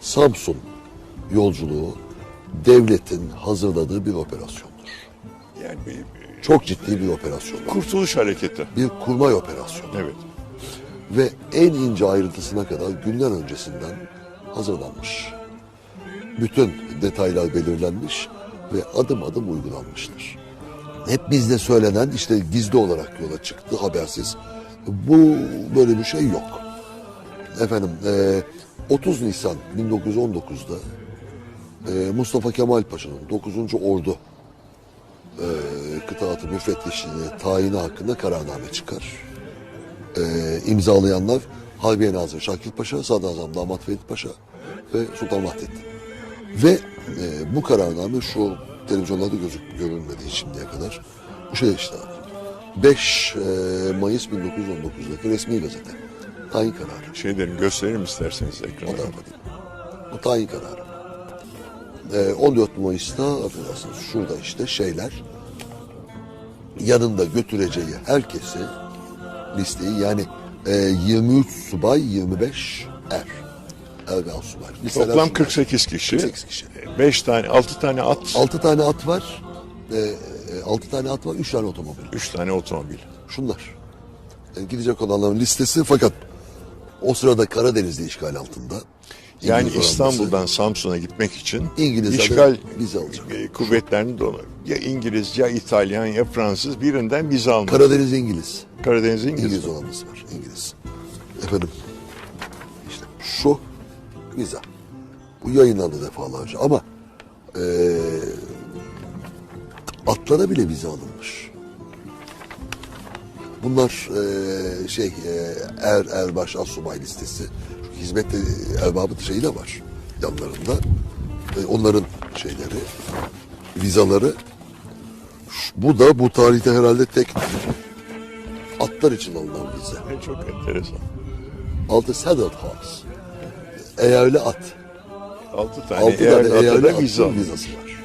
Samsun yolculuğu devletin hazırladığı bir operasyondur. Yani bir Çok ciddi bir operasyondur. kurtuluş hareketi. Bir kurmay operasyonu. Evet. Ve en ince ayrıntısına kadar günler öncesinden hazırlanmış. Bütün detaylar belirlenmiş ve adım adım uygulanmıştır. Hep bizde söylenen işte gizli olarak yola çıktı habersiz. Bu böyle bir şey yok. Efendim eee, 30 Nisan 1919'da eee, Mustafa Kemal Paşa'nın 9. Ordu eee kıtaatı müfettişliğine tayini hakkında kararname çıkar e, imzalayanlar Harbiye Nazırı Şakir Paşa, Sadrazam Damat Ferit Paşa ve Sultan Vahdettin. Ve e, bu kararname şu televizyonlarda gözük görülmedi şimdiye kadar. Bu şey işte 5 e, Mayıs 1919'daki resmi gazete. Tayin kararı. Şeylerini gösterelim isterseniz O ekrana. Bu tayin kararı. E, 14 Mayıs'ta affedersiniz şurada işte şeyler yanında götüreceği herkesi listeyi yani e, 23 subay 25 er. Er ve subay. Listeler Toplam şunlar. 48 kişi. 48 kişi. 5 tane, 6 tane at, 6 tane at var. E, 6 tane at var, 3 tane otomobil. 3 tane otomobil. Şunlar. E, gidecek olanların listesi fakat o sırada Karadeniz'de işgal altında. Yani İngiliz donanması. İstanbul'dan Samsun'a gitmek için İngilizler de işgal vize alacak. e, kuvvetlerini dolu. Ya İngiliz, ya İtalyan, ya Fransız birinden vize almak. Karadeniz İngiliz. Karadeniz İngiliz. İngiliz donanması var. İngiliz. Efendim işte şu vize. Bu yayınlandı defalarca ama eee atlara bile vize alınmış. Bunlar eee, şey eee, er erbaş asubay listesi. Şu hizmet erbabı şeyi de var yanlarında. E, onların şeyleri, vizaları. Bu da bu tarihte herhalde tek atlar için alınan vize. E, Çok enteresan. Altı saddle horse. Eğerli at. 6 tane Altı tane atada atın vizası var.